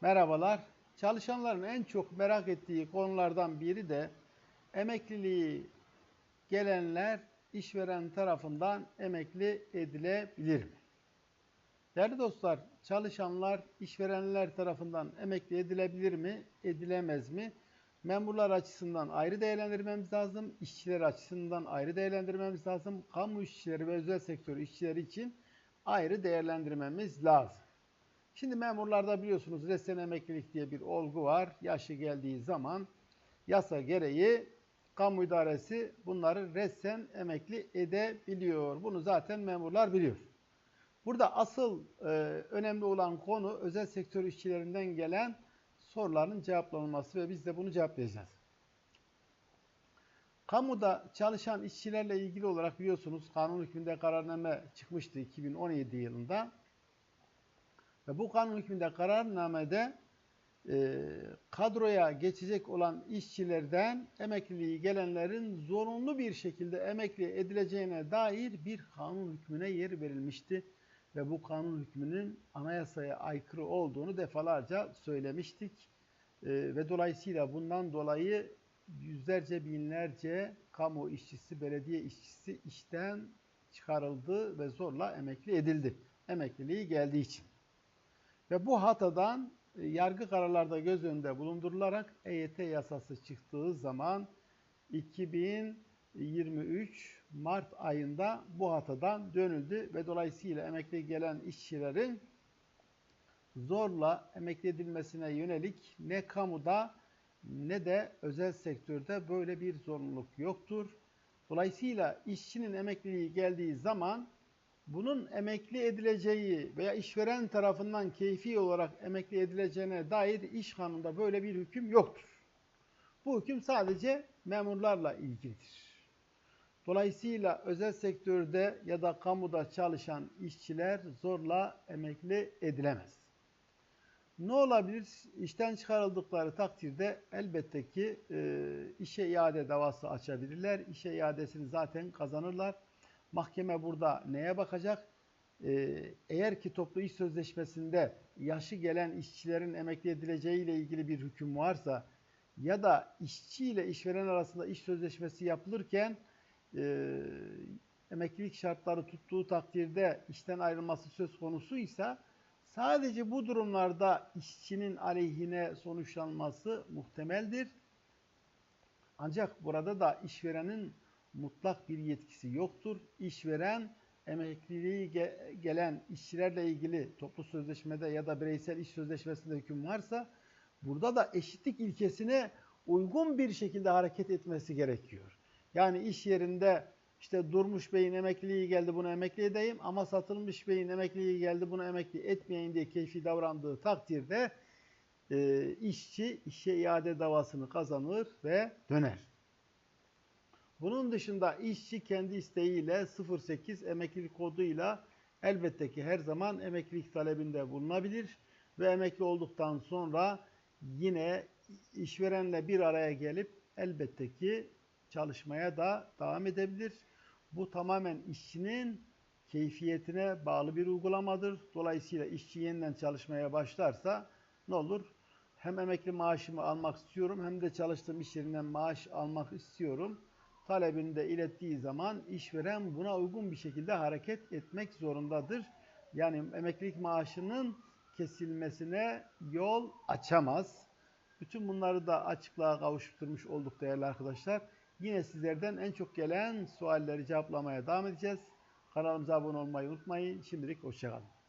Merhabalar. Çalışanların en çok merak ettiği konulardan biri de emekliliği gelenler işveren tarafından emekli edilebilir mi? Değerli dostlar, çalışanlar işverenler tarafından emekli edilebilir mi, edilemez mi? Memurlar açısından ayrı değerlendirmemiz lazım, işçiler açısından ayrı değerlendirmemiz lazım, kamu işçileri ve özel sektör işçileri için ayrı değerlendirmemiz lazım. Şimdi memurlarda biliyorsunuz resen emeklilik diye bir olgu var. Yaşı geldiği zaman yasa gereği kamu idaresi bunları resen emekli edebiliyor. Bunu zaten memurlar biliyor. Burada asıl e, önemli olan konu özel sektör işçilerinden gelen soruların cevaplanması ve biz de bunu cevaplayacağız. Kamuda çalışan işçilerle ilgili olarak biliyorsunuz kanun hükmünde kararname çıkmıştı 2017 yılında. Ve bu kanun hükmünde kararnamede e, kadroya geçecek olan işçilerden emekliliği gelenlerin zorunlu bir şekilde emekli edileceğine dair bir kanun hükmüne yer verilmişti. Ve bu kanun hükmünün anayasaya aykırı olduğunu defalarca söylemiştik. E, ve dolayısıyla bundan dolayı yüzlerce binlerce kamu işçisi, belediye işçisi işten çıkarıldı ve zorla emekli edildi. Emekliliği geldiği için. Ve bu hatadan e, yargı kararlarda göz önünde bulundurularak EYT yasası çıktığı zaman 2023 Mart ayında bu hatadan dönüldü ve dolayısıyla emekli gelen işçilerin zorla emekli edilmesine yönelik ne kamuda ne de özel sektörde böyle bir zorunluluk yoktur. Dolayısıyla işçinin emekliliği geldiği zaman bunun emekli edileceği veya işveren tarafından keyfi olarak emekli edileceğine dair iş kanunda böyle bir hüküm yoktur. Bu hüküm sadece memurlarla ilgilidir. Dolayısıyla özel sektörde ya da kamuda çalışan işçiler zorla emekli edilemez. Ne olabilir? İşten çıkarıldıkları takdirde elbette ki e, işe iade davası açabilirler. İşe iadesini zaten kazanırlar. Mahkeme burada neye bakacak? Ee, eğer ki toplu iş sözleşmesinde yaşı gelen işçilerin emekli edileceği ile ilgili bir hüküm varsa ya da işçi ile işveren arasında iş sözleşmesi yapılırken e, emeklilik şartları tuttuğu takdirde işten ayrılması söz konusuysa sadece bu durumlarda işçinin aleyhine sonuçlanması muhtemeldir. Ancak burada da işverenin mutlak bir yetkisi yoktur. İşveren emekliliği ge gelen işçilerle ilgili toplu sözleşmede ya da bireysel iş sözleşmesinde hüküm varsa burada da eşitlik ilkesine uygun bir şekilde hareket etmesi gerekiyor. Yani iş yerinde işte Durmuş Bey'in emekliliği geldi bunu emekli edeyim ama Satılmış Bey'in emekliliği geldi bunu emekli etmeyin diye keyfi davrandığı takdirde e, işçi işe iade davasını kazanır ve döner. Bunun dışında işçi kendi isteğiyle 08 emeklilik koduyla elbette ki her zaman emeklilik talebinde bulunabilir ve emekli olduktan sonra yine işverenle bir araya gelip elbette ki çalışmaya da devam edebilir. Bu tamamen işçinin keyfiyetine bağlı bir uygulamadır. Dolayısıyla işçi yeniden çalışmaya başlarsa ne olur? Hem emekli maaşımı almak istiyorum hem de çalıştığım iş yerinden maaş almak istiyorum talebini de ilettiği zaman işveren buna uygun bir şekilde hareket etmek zorundadır. Yani emeklilik maaşının kesilmesine yol açamaz. Bütün bunları da açıklığa kavuşturmuş olduk değerli arkadaşlar. Yine sizlerden en çok gelen sualleri cevaplamaya devam edeceğiz. Kanalımıza abone olmayı unutmayın. Şimdilik hoşçakalın.